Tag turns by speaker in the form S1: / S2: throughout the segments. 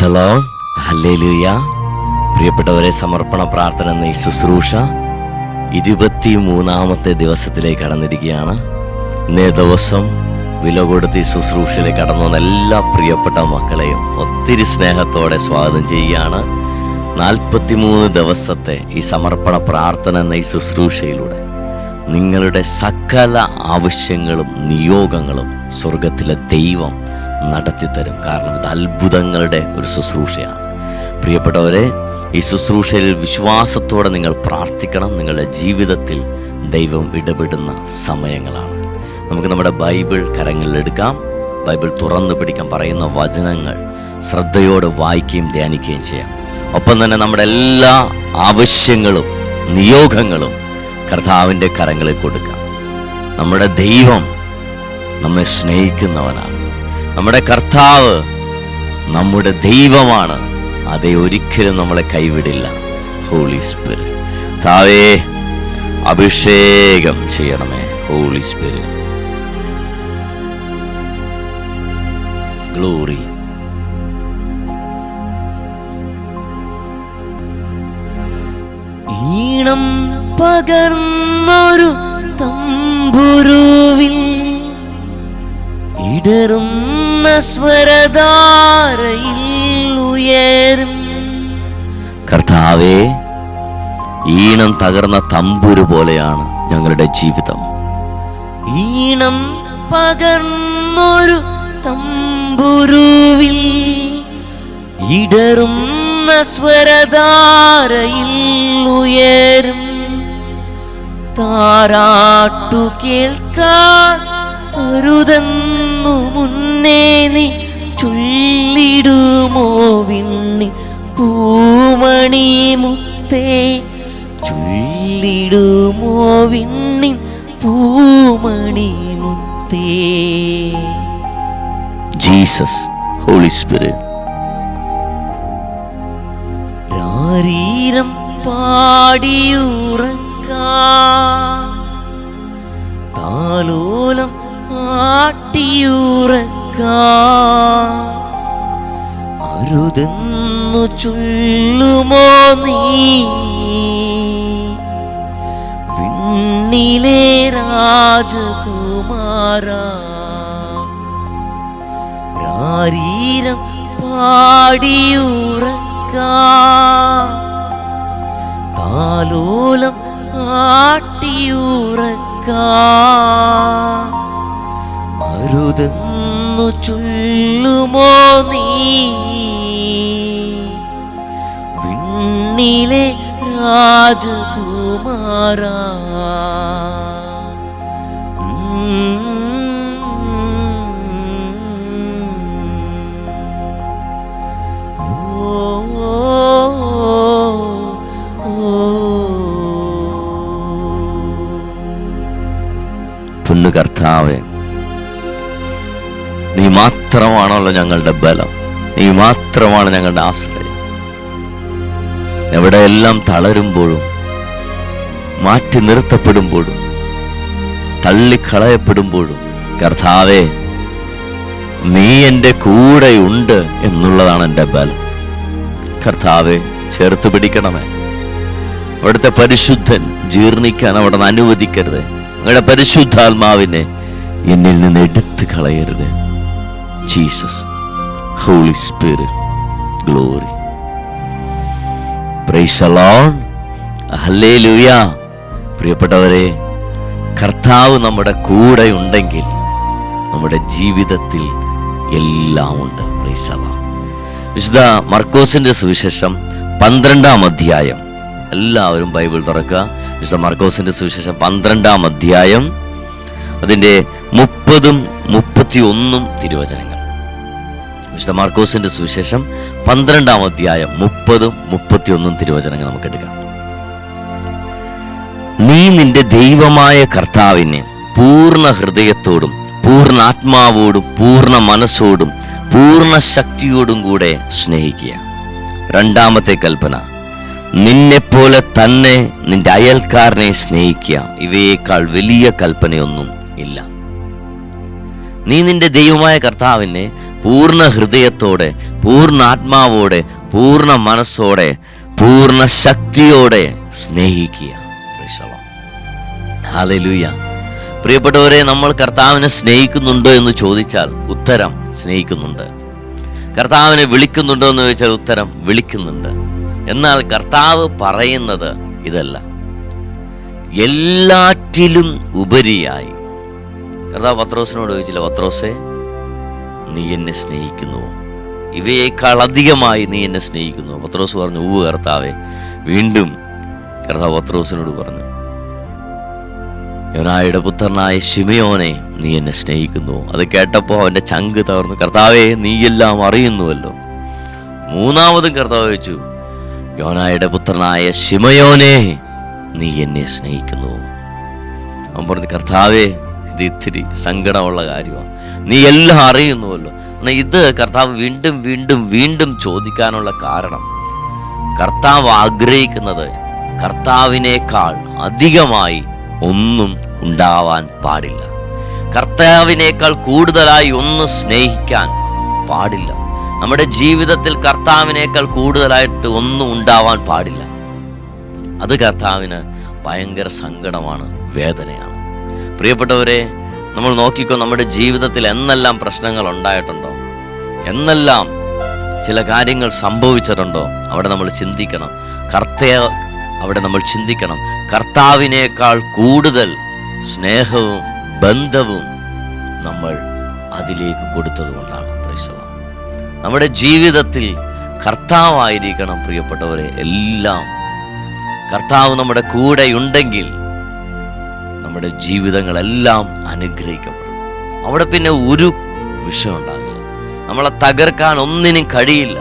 S1: പ്രൈസലോ hallelujah പ്രിയപ്പെട്ടവരെ സമർപ്പണ പ്രാർത്ഥന എന്ന ഈ ശുശ്രൂഷ ഇരുപത്തി മൂന്നാമത്തെ ദിവസത്തിലേക്ക് കടന്നിരിക്കുകയാണ്. ഇന്നേ ദിവസം വില കൊടുത്ത് ഈ ശുശ്രൂഷയിലേക്ക് കടന്നു വന്ന എല്ലാ പ്രിയപ്പെട്ട മക്കളെയും ഒത്തിരി സ്നേഹത്തോടെ സ്വാഗതം ചെയ്യുകയാണ്. നാൽപ്പത്തിമൂന്ന് ദിവസത്തെ ഈ സമർപ്പണ പ്രാർത്ഥന എന്ന ഈ ശുശ്രൂഷയിലൂടെ നിങ്ങളുടെ സകല ആവശ്യങ്ങളും നിയോഗങ്ങളും സ്വർഗത്തിലെ ദൈവം നടത്തിത്തരും. കാരണം ഇത് അത്ഭുതങ്ങളുടെ ഒരു ശുശ്രൂഷയാണ്. പ്രിയപ്പെട്ടവരെ ഈ ശുശ്രൂഷയിൽ വിശ്വാസത്തോടെ നിങ്ങൾ പ്രാർത്ഥിക്കണം. നിങ്ങളുടെ ജീവിതത്തിൽ ദൈവം ഇടപെടുന്ന സമയങ്ങളാണ്. നമുക്ക് നമ്മുടെ ബൈബിൾ കരങ്ങളിലെടുക്കാം ബൈബിൾ തുറന്നു പിടിക്കാൻ പറയുന്ന വചനങ്ങൾ ശ്രദ്ധയോടെ വായിക്കുകയും ധ്യാനിക്കുകയും ചെയ്യാം. ഒപ്പം തന്നെ നമ്മുടെ എല്ലാ ആവശ്യങ്ങളും നിയോഗങ്ങളും കർത്താവിന്റെ കരങ്ങളിൽ കൊടുക്കാം. നമ്മുടെ ദൈവം നമ്മെ സ്നേഹിക്കുന്നവനാണ്. നമ്മുടെ കർത്താവ് നമ്മുടെ ദൈവമാണ്. അതേ ഒരിക്കലും നമ്മളെ കൈവിടില്ല. ഹോളി സ്പിരിറ്റ് താവേ അഭിഷേകം ചെയ്യണമേ ഹോളി സ്പിരിറ്റ് ഗ്ലോറി
S2: ഈണം പകർന്നൊരു തമ്പുരുവിൽ ഇടറുന്ന ഉയരും.
S1: കർത്താവേ ഈണം തകർന്ന തമ്പുരു പോലെയാണ് ഞങ്ങളുടെ ജീവിതം.
S2: ഈണം പകർന്നൊരു തമ്പുരുവിൽ ഇടറുന്ന സ്വരധാരയിൽ ഉയരും. താരാട്ടു കേൾക്കാൻ അരുതെന്നു മുന്നേ നീ ചൊല്ലിടുമോ വിണ്ണി പൂമണി മുത്തേ? ചൊല്ലിടുമോ വിണ്ണി പൂമണി മുത്തേ?
S1: Jesus holy spirit.
S2: രാരീരം പാടിയുറക്കാം. താലോലം ആട്ടിയുറക്കാം അരുതെന്നു ചൊല്ലുമോ നീ? വിണ്ണിലെ രാജകുമാര. രാരീരം പാടിയുറക്കാം താലോലം ആട്ടിയുറക്കാം അരുതെന്നു ചൊല്ലുമോ നീ? വിണ്ണിലെ രാജകുമാര.
S1: കർത്താവേ നീ മാത്രമാണല്ലോ ഞങ്ങളുടെ ബലം. നീ മാത്രമാണ് ഞങ്ങളുടെ ആശ്രയം. എവിടെയെല്ലാം തളരുമ്പോഴും മാറ്റി നിർത്തപ്പെടുമ്പോഴും തള്ളിക്കളയപ്പെടുമ്പോഴും കർത്താവേ നീ എന്റെ കൂടെയുണ്ട് എന്നുള്ളതാണ് എന്റെ ബലം. കർത്താവെ ചേർത്ത് പിടിക്കണമേ. അവിടുത്തെ പരിശുദ്ധൻ ജീർണിക്കാൻ അവിടെ നിന്ന് അനുവദിക്കരുത്. നിങ്ങളുടെ പരിശുദ്ധാത്മാവിനെ എന്നിൽ നിന്ന് എടുത്തു കളയരുത് ജീസസ് ഹോളി സ്പിരിറ്റ് ഗ്ലോറി പ്രിയപ്പെട്ടവരെ കർത്താവ് നമ്മുടെ കൂടെ ഉണ്ടെങ്കിൽ നമ്മുടെ ജീവിതത്തിൽ എല്ലാം ഉണ്ട്. വിശുദ്ധ മർക്കോസിന്റെ സുവിശേഷം പന്ത്രണ്ടാം അധ്യായം. എല്ലാവരും ബൈബിൾ തുറക്കുക. വിശുദ്ധ മർക്കോസിന്റെ സുവിശേഷം പന്ത്രണ്ടാം അധ്യായം. അതിന്റെ മുപ്പതും മുപ്പത്തി ഒന്നും തിരുവചനങ്ങൾ. വിശുദ്ധ മാർക്കോസിന്റെ സുവിശേഷം പന്ത്രണ്ടാം അധ്യായം മുപ്പതും മുപ്പത്തിയൊന്നും തിരുവചനങ്ങൾ നമുക്ക് എടുക്കാം. നീ നിന്റെ ദൈവമായ കർത്താവിനെ പൂർണ ഹൃദയത്തോടും പൂർണ ആത്മാവോടും പൂർണ മനസ്സോടും പൂർണ ശക്തിയോടും കൂടെ സ്നേഹിക്കുക. രണ്ടാമത്തെ കൽപ്പന നിന്നെപ്പോലെ തന്നെ നിന്റെ അയൽക്കാരനെ സ്നേഹിക്കുക. ഇവയേക്കാൾ വലിയ കൽപ്പനയൊന്നും ഇല്ല. നീ നിന്റെ ദൈവമായ കർത്താവിനെ പൂർണ ഹൃദയത്തോടെ പൂർണ ആത്മാവോടെ പൂർണ മനസ്സോടെ പൂർണ ശക്തിയോടെ സ്നേഹിക്കുക. ഹാലലൂയ പ്രിയപ്പെട്ടവരെ നമ്മൾ കർത്താവിനെ സ്നേഹിക്കുന്നുണ്ടോ എന്ന് ചോദിച്ചാൽ ഉത്തരം സ്നേഹിക്കുന്നുണ്ട്. കർത്താവിനെ വിളിക്കുന്നുണ്ടോ എന്ന് ചോദിച്ചാൽ ഉത്തരം വിളിക്കുന്നുണ്ട്. എന്നാൽ കർത്താവ് പറയുന്നത് ഇതല്ല. എല്ലാറ്റിലും ഉപരിയായി കർത്താവ് പത്രോസിനോട് ചോദിച്ചില്ല പത്രോസെ നീ എന്നെ സ്നേഹിക്കുന്നുവോ ഇവയേക്കാൾ അധികമായി നീ എന്നെ സ്നേഹിക്കുന്നു. പത്രോസ് പറഞ്ഞു ഊവ് കർത്താവെ. വീണ്ടും കർത്താവ് പത്രോസിനോട് പറഞ്ഞു യോനായുടെ പുത്രനായ ശിമയോനെ നീ എന്നെ സ്നേഹിക്കുന്നു. അത് കേട്ടപ്പോൾ അവന്റെ ചങ്ക് തകർന്നു. കർത്താവെ നീയെല്ലാം അറിയുന്നുവല്ലോ. മൂന്നാമതും കർത്താവ് വെച്ചു യോനായുടെ പുത്രനായ ശിമയോനെ നീ എന്നെ സ്നേഹിക്കുന്നു. അവൻ പറഞ്ഞു കർത്താവേ ഇത് ഇത്തിരി സങ്കടമുള്ള കാര്യമാണ്. നീ എല്ലാം അറിയുന്നുവല്ലോ. എന്നാൽ ഇത് കർത്താവ് വീണ്ടും വീണ്ടും വീണ്ടും ചോദിക്കാനുള്ള കാരണം. കർത്താവ് ആഗ്രഹിക്കുന്നത് കർത്താവിനേക്കാൾ അധികമായി ഒന്നും ഉണ്ടാവാൻ പാടില്ല. കർത്താവിനേക്കാൾ കൂടുതലായി ഒന്ന് സ്നേഹിക്കാൻ പാടില്ല. നമ്മുടെ ജീവിതത്തിൽ കർത്താവിനേക്കാൾ കൂടുതലായിട്ട് ഒന്നും ഉണ്ടാവാൻ പാടില്ല. അത് കർത്താവിന് ഭയങ്കര സങ്കടമാണ് വേദനയാണ്. പ്രിയപ്പെട്ടവരെ നമ്മൾ നോക്കിക്കോ നമ്മുടെ ജീവിതത്തിൽ എന്നെല്ലാം പ്രശ്നങ്ങൾ ഉണ്ടായിട്ടുണ്ടോ? എന്നെല്ലാം ചില കാര്യങ്ങൾ സംഭവിച്ചിട്ടുണ്ടോ? അവിടെ നമ്മൾ ചിന്തിക്കണം. കർത്തയ അവിടെ നമ്മൾ ചിന്തിക്കണം. കർത്താവിനേക്കാൾ കൂടുതൽ സ്നേഹവും ബന്ധവും നമ്മൾ അതിലേക്ക് കൊടുത്തത് കൊണ്ടാണ്. പ്രൈസലം നമ്മുടെ ജീവിതത്തിൽ കർത്താവായിരിക്കണം പ്രിയപ്പെട്ടവരെ എല്ലാം. കർത്താവ് നമ്മുടെ കൂടെ ഉണ്ടെങ്കിൽ നമ്മുടെ ജീവിതങ്ങളെല്ലാം അനുഗ്രഹിക്കപ്പെടും. അവിടെ പിന്നെ ഒരു വിഷയം ഉണ്ടാകില്ല. നമ്മളെ തകർക്കാൻ ഒന്നിനും കഴിയില്ല.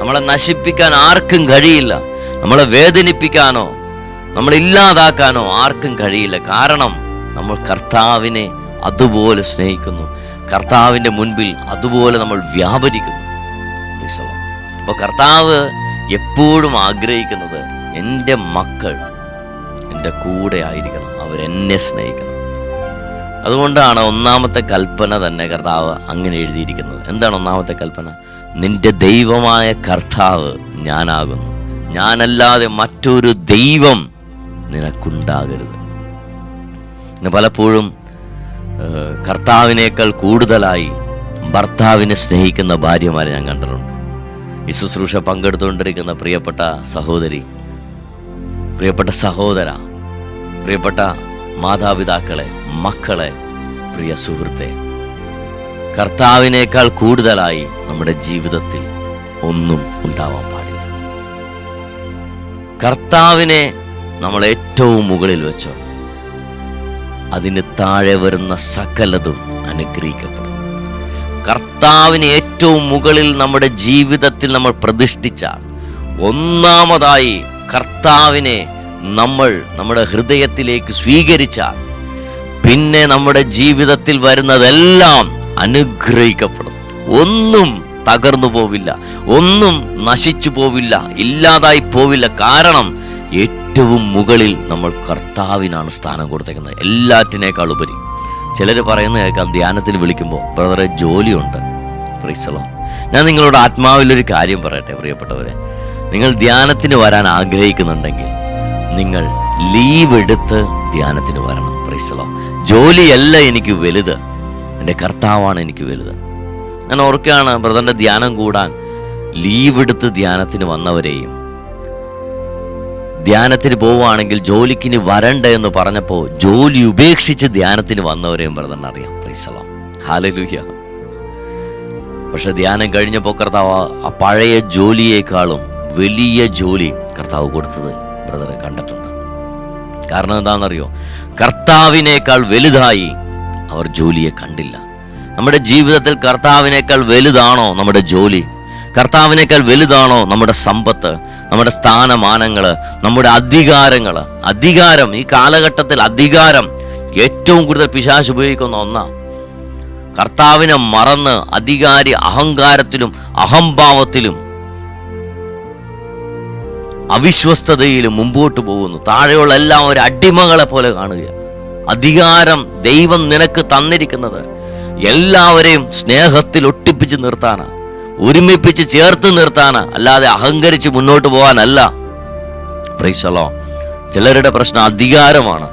S1: നമ്മളെ നശിപ്പിക്കാൻ ആർക്കും കഴിയില്ല. നമ്മളെ വേദനിപ്പിക്കാനോ നമ്മളെ ഇല്ലാതാക്കാനോ ആർക്കും കഴിയില്ല. കാരണം നമ്മൾ കർത്താവിനെ അതുപോലെ സ്നേഹിക്കുന്നു. കർത്താവിന്റെ മുൻപിൽ അതുപോലെ നമ്മൾ വ്യാപരിക്കുന്നു. അപ്പോൾ കർത്താവ് എപ്പോഴും ആഗ്രഹിക്കുന്നത് എന്റെ മക്കൾ എന്റെ കൂടെ ആയിരിക്കണം. അവരെന്നെ സ്നേഹിക്കണം. അതുകൊണ്ടാണ് ഒന്നാമത്തെ കൽപ്പന തന്നെ കർത്താവ് അങ്ങനെ എഴുതിയിരിക്കുന്നത്. എന്താണ് ഒന്നാമത്തെ കൽപ്പന? നിന്റെ ദൈവമായ കർത്താവ് ഞാനാകുന്നു. ഞാനല്ലാതെ മറ്റൊരു ദൈവം നിനക്കുണ്ടാകരുത്. പലപ്പോഴും കർത്താവിനേക്കാൾ കൂടുതലായി ഭർത്താവിനെ സ്നേഹിക്കുന്ന ഭാര്യമാരെ ഞാൻ കണ്ടിട്ടുണ്ട്. ഈ ശുശ്രൂഷ പങ്കെടുത്തുകൊണ്ടിരിക്കുന്ന പ്രിയപ്പെട്ട സഹോദരി പ്രിയപ്പെട്ട സഹോദര പ്രിയപ്പെട്ട മാതാപിതാക്കളെ മക്കളെ പ്രിയ സുഹൃത്തെ കർത്താവിനേക്കാൾ കൂടുതലായി നമ്മുടെ ജീവിതത്തിൽ ഒന്നും ഉണ്ടാവാൻ പാടില്ല. കർത്താവിനെ നമ്മൾ ഏറ്റവും മുകളിൽ വെച്ചോ അതിന് താഴെ വരുന്ന സകലതും അനുഗ്രഹിക്കപ്പെടും. കർത്താവിന് ഏറ്റവും മുകളിൽ നമ്മുടെ ജീവിതത്തിൽ നമ്മൾ പ്രതിഷ്ഠിച്ച ഒന്നാമതായി കർത്താവിനെ നമ്മൾ നമ്മുടെ ഹൃദയത്തിലേക്ക് സ്വീകരിച്ചാൽ പിന്നെ നമ്മുടെ ജീവിതത്തിൽ വരുന്നതെല്ലാം അനുഗ്രഹിക്കപ്പെടും. ഒന്നും തകർന്നു പോവില്ല ഒന്നും നശിച്ചു പോവില്ല ഇല്ലാതായി പോവില്ല. കാരണം ഏറ്റവും മുകളിൽ നമ്മൾ കർത്താവിനാണ് സ്ഥാനം കൊടുത്തേക്കുന്നത് എല്ലാറ്റിനേക്കാൾ ഉപരി. ചിലർ പറയുന്നത് കേൾക്കാം ധ്യാനത്തിന് വിളിക്കുമ്പോൾ ബ്രദറെ ജോലിയുണ്ട്. ഫ്രീസലോ ഞാൻ നിങ്ങളോട് ആത്മാവിലൊരു കാര്യം പറയട്ടെ പ്രിയപ്പെട്ടവരെ. നിങ്ങൾ ധ്യാനത്തിന് വരാൻ ആഗ്രഹിക്കുന്നുണ്ടെങ്കിൽ നിങ്ങൾ ലീവ് എടുത്ത് ധ്യാനത്തിന് വരണം. പ്രീസലോ ജോലിയല്ല എനിക്ക് വലുത്. എന്റെ കർത്താവാണ് എനിക്ക് വലുത്. ഞാൻ ഓർക്കുകയാണ് ബ്രദറിന്റെ ധ്യാനം കൂടാൻ ലീവ് എടുത്ത് ധ്യാനത്തിന് വന്നവരെയും ധ്യാനത്തിന് പോവുകയാണെങ്കിൽ ജോലിക്കിന് വരണ്ട എന്ന് പറഞ്ഞപ്പോൾ ജോലി ഉപേക്ഷിച്ച് ധ്യാനത്തിന് വന്നവരെയും ബ്രദറിന് അറിയാം. പ്രീസലോ ഹാലലൂഹ്യ പക്ഷെ ധ്യാനം കഴിഞ്ഞപ്പോൾ കർത്താവ് ആ പഴയ ജോലിയേക്കാളും വലിയ ജോലി കർത്താവ് കൊടുത്തത് ബ്രദർ കണ്ടിട്ടുണ്ട്. കാരണം എന്താണെന്നറിയോ? കർത്താവിനേക്കാൾ വലുതായി അവർ ജോലിയെ കണ്ടില്ല. നമ്മുടെ ജീവിതത്തിൽ കർത്താവിനേക്കാൾ വലുതാണോ നമ്മുടെ ജോലി? കർത്താവിനേക്കാൾ വലുതാണോ നമ്മുടെ സമ്പത്ത്? നമ്മുടെ സ്ഥാനമാനങ്ങൾ? നമ്മുടെ അധികാരങ്ങൾ? അധികാരം ഈ കാലഘട്ടത്തിൽ അധികാരം ഏറ്റവും കൂടുതൽ പിശാശ് ഉപയോഗിക്കുന്ന ഒന്നാണ് കർത്താവിനെ മറന്ന് അധികാരി അഹങ്കാരത്തിലും അഹംഭാവത്തിലും അവിശ്വസ്തതയിലും മുമ്പോട്ട് പോകുന്നു. താഴെയുള്ള എല്ലാം ഒരു അടിമകളെ പോലെ കാണുക അധികാരം ദൈവം നിനക്ക് തന്നിരിക്കുന്നത് എല്ലാവരെയും സ്നേഹത്തിൽ ഒട്ടിപ്പിച്ച് നിർത്താനാ. ഒരുമിപ്പിച്ച് ചേർത്ത് നിർത്താനാ. അല്ലാതെ അഹങ്കരിച്ച് മുന്നോട്ട് പോകാനല്ല. പ്രൈസലോ ചിലരുടെ പ്രശ്നം അധികാരമാണ്.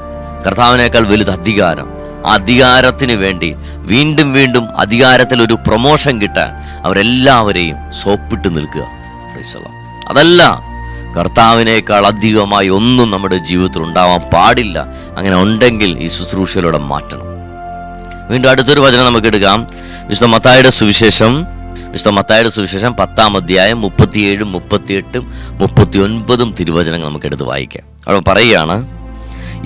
S1: കർത്താവിനേക്കാൾ വലുത് അധികാരം. ആ അധികാരത്തിന് വേണ്ടി വീണ്ടും വീണ്ടും അധികാരത്തിൽ ഒരു പ്രൊമോഷൻ കിട്ടാൻ അവരെല്ലാവരെയും സോപ്പിട്ട് നിൽക്കുക. പ്രൈസലോ അതല്ല കർത്താവിനേക്കാൾ അധികമായി ഒന്നും നമ്മുടെ ജീവിതത്തിൽ ഉണ്ടാവാൻ പാടില്ല. അങ്ങനെ ഉണ്ടെങ്കിൽ ഈ ശുശ്രൂഷയിലൂടെ മാറ്റണം. വീണ്ടും അടുത്തൊരു വചനം നമുക്ക് എടുക്കാം. വിശുദ്ധ മത്തായുടെ സുവിശേഷം വിശുദ്ധ മത്തായുടെ സുവിശേഷം പത്താം അധ്യായം മുപ്പത്തിയേഴും മുപ്പത്തിയെട്ടും മുപ്പത്തി ഒൻപതും തിരുവചനങ്ങൾ നമുക്ക് എടുത്ത് വായിക്കാം. അവിടെ പറയുകയാണ്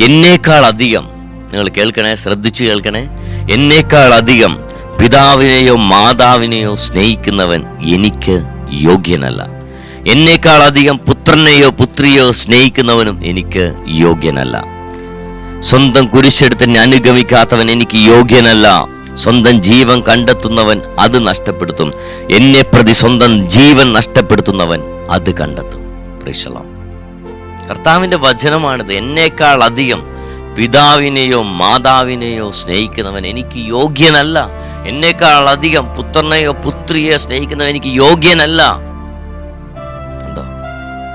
S1: എന്നേക്കാൾ അധികം നിങ്ങൾ കേൾക്കണേ ശ്രദ്ധിച്ച് കേൾക്കണേ എന്നേക്കാൾ അധികം പിതാവിനെയോ മാതാവിനെയോ സ്നേഹിക്കുന്നവൻ എനിക്ക് യോഗ്യനല്ല. എന്നേക്കാൾ അധികം പുത്രനെയോ പുത്രിയോ സ്നേഹിക്കുന്നവനും എനിക്ക് യോഗ്യനല്ല. സ്വന്തം കുരിശെടുത്ത് അനുഗമിക്കാത്തവൻ എനിക്ക് യോഗ്യനല്ല. സ്വന്തം ജീവൻ കണ്ടെത്തുന്നവൻ അത് നഷ്ടപ്പെടുത്തും. എന്നെ പ്രതി സ്വന്തം ജീവൻ നഷ്ടപ്പെടുത്തുന്നവൻ അത് കണ്ടെത്തും. കർത്താവിന്റെ വചനമാണിത്. എന്നേക്കാൾ അധികം പിതാവിനെയോ മാതാവിനെയോ സ്നേഹിക്കുന്നവൻ എനിക്ക് യോഗ്യനല്ല. എന്നേക്കാൾ അധികം പുത്രനെയോ പുത്രിയെയോ സ്നേഹിക്കുന്നവൻ എനിക്ക് യോഗ്യനല്ല.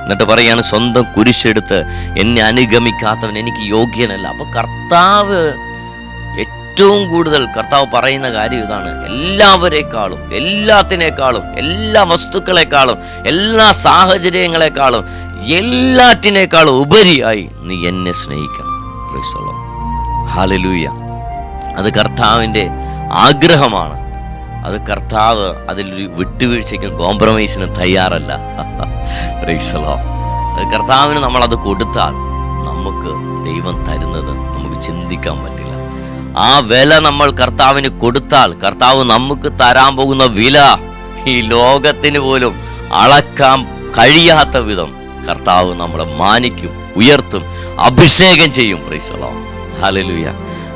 S1: എന്നിട്ട് പറയാണ് സ്വന്തം കുരിശെടുത്ത് എന്നെ അനുഗമിക്കാത്തവൻ എനിക്ക് യോഗ്യനല്ല. അപ്പൊ കർത്താവ് ഏറ്റവും കൂടുതൽ കർത്താവ് പറയുന്ന കാര്യം ഇതാണ്. എല്ലാവരെക്കാളും എല്ലാത്തിനേക്കാളും എല്ലാ വസ്തുക്കളെക്കാളും എല്ലാ സാഹചര്യങ്ങളെക്കാളും എല്ലാറ്റിനേക്കാളും ഉപരിയായി നീ എന്നെ സ്നേഹിക്കണം. ഹാലലൂയ അത് കർത്താവിന്റെ ആഗ്രഹമാണ്. അത് കർത്താവ് അതിലൊരു വിട്ടുവീഴ്ചയ്ക്കും കോംപ്രമൈസിനും തയ്യാറല്ല. റീസലോ അത് കർത്താവിന് നമ്മൾ അത് കൊടുത്താൽ നമുക്ക് ദൈവം തരുന്നത് നമുക്ക് ചിന്തിക്കാൻ പറ്റില്ല. ആ വില നമ്മൾ കർത്താവിന് കൊടുത്താൽ കർത്താവ് നമുക്ക് തരാൻ പോകുന്ന വില ഈ ലോകത്തിന് പോലും അളക്കാൻ കഴിയാത്ത വിധം കർത്താവ് നമ്മളെ മാനിക്കും ഉയർത്തും അഭിഷേകം ചെയ്യും. പ്രീസലോ ഹാലലുയ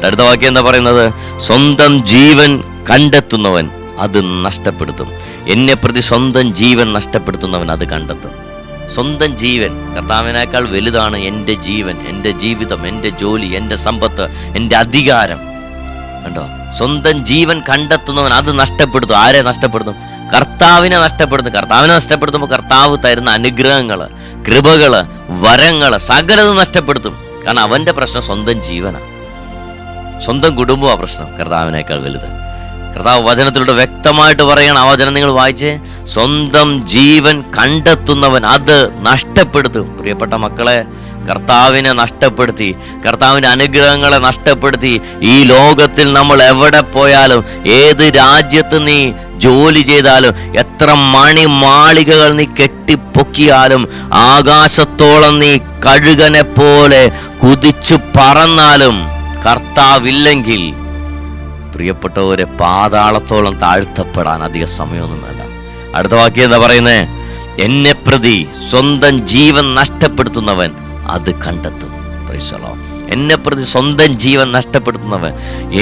S1: അടുത്ത വാക്യം എന്താ പറയുന്നത്? സ്വന്തം ജീവൻ കണ്ടെത്തുന്നവൻ അത് നഷ്ടപ്പെടുത്തും. എന്നെ പ്രതി സ്വന്തം ജീവൻ നഷ്ടപ്പെടുത്തുന്നവൻ അത് കണ്ടെത്തും. സ്വന്തം ജീവൻ കർത്താവിനേക്കാൾ വലുതാണ് എന്റെ ജീവൻ എന്റെ ജീവിതം എന്റെ ജോലി എന്റെ സമ്പത്ത് എന്റെ അധികാരം. കണ്ടോ? സ്വന്തം ജീവൻ കണ്ടെത്തുന്നവൻ അത് നഷ്ടപ്പെടുത്തും. ആരെ നഷ്ടപ്പെടുത്തും? കർത്താവിനെ നഷ്ടപ്പെടുത്തും. കർത്താവിനെ നഷ്ടപ്പെടുത്തുമ്പോൾ കർത്താവ് തരുന്ന അനുഗ്രഹങ്ങൾ കൃപകൾ വരങ്ങൾ സകലതും നഷ്ടപ്പെടുത്തും. കാരണം അവന്റെ പ്രശ്നം സ്വന്തം ജീവനാണ് സ്വന്തം കുടുംബമാണ് പ്രശ്നം. കർത്താവിനേക്കാൾ വലുത്. കർത്താവ് വചനത്തിലൂടെ വ്യക്തമായിട്ട് പറയണം ആ വചനം നിങ്ങൾ വായിച്ച് സ്വന്തം ജീവൻ കണ്ടെത്തുന്നവൻ അത് നഷ്ടപ്പെടുത്തും. പ്രിയപ്പെട്ട മക്കളെ കർത്താവിനെ നഷ്ടപ്പെടുത്തി കർത്താവിന്റെ അനുഗ്രഹങ്ങളെ നഷ്ടപ്പെടുത്തി. ഈ ലോകത്തിൽ നമ്മൾ എവിടെ പോയാലും ഏത് രാജ്യത്ത് നീ ജോലി ചെയ്താലും എത്ര മണി മാളികകൾ നീ കെട്ടിപ്പൊക്കിയാലും ആകാശത്തോളം നീ കഴുകനെ പോലെ കുതിച്ചു പറന്നാലും കർത്താവില്ലെങ്കിൽ പ്രിയപ്പെട്ടവരെ പാതാളത്തോളം താഴ്ത്തപ്പെടാൻ അധിക സമയമൊന്നും വേണ്ട. അടുത്ത വാക്യം എന്താ പറയുന്നേ? എന്നെ പ്രതി സ്വന്തം ജീവൻ നഷ്ടപ്പെടുത്തുന്നവൻ അത് കണ്ടെത്തും. പ്രൈസലോ എന്നെ പ്രതി സ്വന്തം ജീവൻ നഷ്ടപ്പെടുത്തുന്നവൻ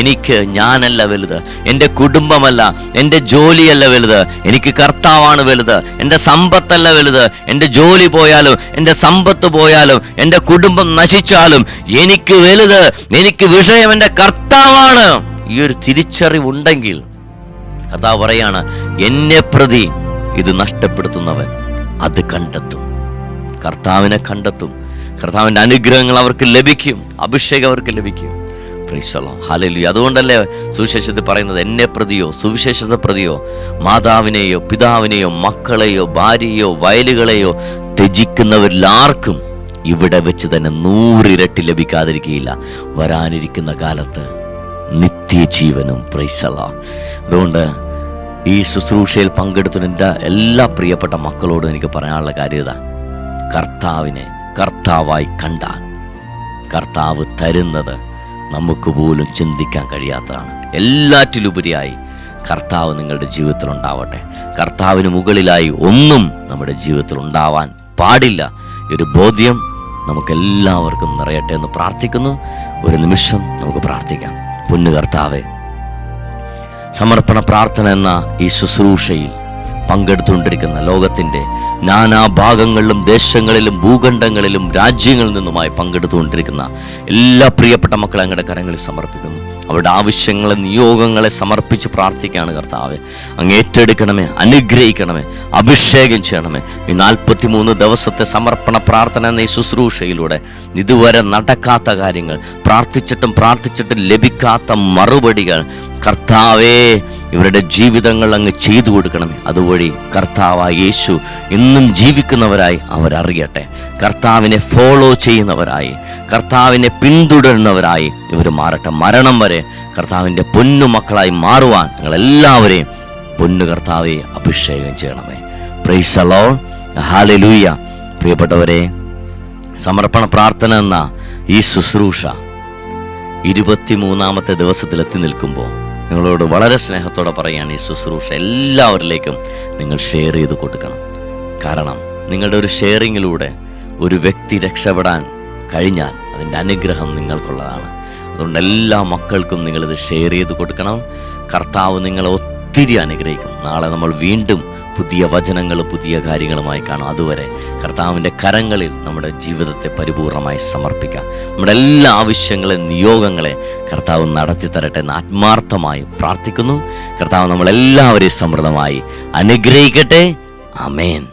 S1: എനിക്ക് ഞാനല്ല വലുത് എന്റെ കുടുംബമല്ല എന്റെ ജോലിയല്ല വലുത് എനിക്ക് കർത്താവാണ് വലുത് എന്റെ സമ്പത്തല്ല വലുത് എന്റെ ജോലി പോയാലും എന്റെ സമ്പത്ത് പോയാലും എന്റെ കുടുംബം നശിച്ചാലും എനിക്ക് വലുത് എനിക്ക് വിഷയം എന്റെ കർത്താവാണ്. ഈ ഒരു തിരിച്ചറിവുണ്ടെങ്കിൽ അതാ പറയാണ് എന്നെ പ്രതി ഇത് നഷ്ടപ്പെടുത്തുന്നവൻ അത് കണ്ടെത്തും. കർത്താവിനെ കണ്ടെത്തും. കർത്താവിന്റെ അനുഗ്രഹങ്ങൾ അവർക്ക് ലഭിക്കും. അഭിഷേകം അവർക്ക് ലഭിക്കും. പ്രൈസലോ ഹാലലു അതുകൊണ്ടല്ലേ സുവിശേഷത്തിൽ പറയുന്നത് എന്നെ പ്രതിയോ സുവിശേഷത്തെ പ്രതിയോ മാതാവിനെയോ പിതാവിനെയോ മക്കളെയോ ഭാര്യയോ വയലുകളെയോ ത്യജിക്കുന്നവരിൽ ആർക്കും ഇവിടെ വെച്ച് തന്നെ നൂറിരട്ടി ലഭിക്കാതിരിക്കുകയില്ല വരാനിരിക്കുന്ന കാലത്ത് നിത്യജീവനും പ്രൈസല അതുകൊണ്ട് ഈ ശുശ്രൂഷയിൽ പങ്കെടുത്തതിന്റെ എല്ലാ പ്രിയപ്പെട്ട മക്കളോടും എനിക്ക് പറയാനുള്ള കാര്യം ഇതാ. കർത്താവിനെ കർത്താവായി കണ്ടാൽ കർത്താവ് തരുന്നത് നമുക്ക് പോലും ചിന്തിക്കാൻ കഴിയാത്തതാണ്. എല്ലാറ്റിലുപരിയായി കർത്താവ് നിങ്ങളുടെ ജീവിതത്തിൽ ഉണ്ടാവട്ടെ. കർത്താവിന് മുകളിലായി ഒന്നും നമ്മുടെ ജീവിതത്തിൽ ഉണ്ടാവാൻ പാടില്ല. ഒരു ബോധ്യം നമുക്കെല്ലാവർക്കും നിറയട്ടെ എന്ന് പ്രാർത്ഥിക്കുന്നു. ഒരു നിമിഷം നമുക്ക് പ്രാർത്ഥിക്കാം. പൊന്നു സമർപ്പണ പ്രാർത്ഥന എന്ന ഈ ശുശ്രൂഷയിൽ പങ്കെടുത്തുകൊണ്ടിരിക്കുന്ന ലോകത്തിന്റെ നാനാഭാഗങ്ങളിലും ദേശങ്ങളിലും ഭൂഖണ്ഡങ്ങളിലും രാജ്യങ്ങളിൽ നിന്നുമായി പങ്കെടുത്തുകൊണ്ടിരിക്കുന്ന എല്ലാ പ്രിയപ്പെട്ട മക്കളെ അങ്ങയുടെ കരങ്ങളിൽ സമർപ്പിക്കുന്നു. അവരുടെ ആവശ്യങ്ങളെ നിയോഗങ്ങളെ സമർപ്പിച്ച് പ്രാർത്ഥിക്കുകയാണ് കർത്താവെ. അങ്ങ് ഏറ്റെടുക്കണമേ അനുഗ്രഹിക്കണമേ അഭിഷേകം ചെയ്യണമേ. ഈ നാൽപ്പത്തി മൂന്ന് ദിവസത്തെ സമർപ്പണ പ്രാർത്ഥന എന്ന ഈ ശുശ്രൂഷയിലൂടെ ഇതുവരെ നടക്കാത്ത കാര്യങ്ങൾ പ്രാർത്ഥിച്ചിട്ടും പ്രാർത്ഥിച്ചിട്ടും ലഭിക്കാത്ത മറുപടികൾ കർത്താവേ ഇവരുടെ ജീവിതങ്ങൾ അങ്ങ് ചെയ്തു കൊടുക്കണമേ. അതുവഴി കർത്താവായ യേശു ഇന്നും ജീവിക്കുന്നവരായി അവരറിയട്ടെ. കർത്താവിനെ ഫോളോ ചെയ്യുന്നവരായി കർത്താവിനെ പിന്തുടരുന്നവരായി ഇവർ മാറട്ടെ. മരണം വരെ കർത്താവിന്റെ പൊന്നു മക്കളായി മാറുവാൻ നിങ്ങളെല്ലാവരെയും പൊന്നു കർത്താവെ അഭിഷേകം ചെയ്യണമേ. പ്രൈസലോ ഹാലലൂയ പ്രിയപ്പെട്ടവരെ സമർപ്പണ പ്രാർത്ഥന എന്ന ഈ ശുശ്രൂഷ ഇരുപത്തിമൂന്നാമത്തെ ദിവസത്തിൽ എത്തി നിൽക്കുമ്പോൾ നിങ്ങളോട് വളരെ സ്നേഹത്തോടെ പറയുകയാണ് ഈ ശുശ്രൂഷ എല്ലാവരിലേക്കും നിങ്ങൾ ഷെയർ ചെയ്ത് കൊടുക്കണം. കാരണം നിങ്ങളുടെ ഒരു ഷെയറിങ്ങിലൂടെ ഒരു വ്യക്തി രക്ഷപ്പെടാൻ കഴിഞ്ഞാൽ അതിന്റെ അനുഗ്രഹം നിങ്ങൾക്കുള്ളതാണ്. അതുകൊണ്ട് എല്ലാ മക്കൾക്കും നിങ്ങളിത് ഷെയർ ചെയ്ത് കൊടുക്കണം. കർത്താവ് നിങ്ങളെ ഒത്തിരി അനുഗ്രഹിക്കും. നാളെ നമ്മൾ വീണ്ടും പുതിയ വചനങ്ങളും പുതിയ കാര്യങ്ങളുമായി കാണാം. അതുവരെ കർത്താവിന്റെ കരങ്ങളിൽ നമ്മുടെ ജീവിതത്തെ പരിപൂർണമായി സമർപ്പിക്കാം. നമ്മുടെ എല്ലാ ആവശ്യങ്ങളെ നിയോഗങ്ങളെ കർത്താവ് നടത്തി തരട്ടെ എന്ന് ആത്മാർത്ഥമായി പ്രാർത്ഥിക്കുന്നു. കർത്താവ് നമ്മളെല്ലാവരെയും സമൃദ്ധമായി അനുഗ്രഹിക്കട്ടെ. അമേൻ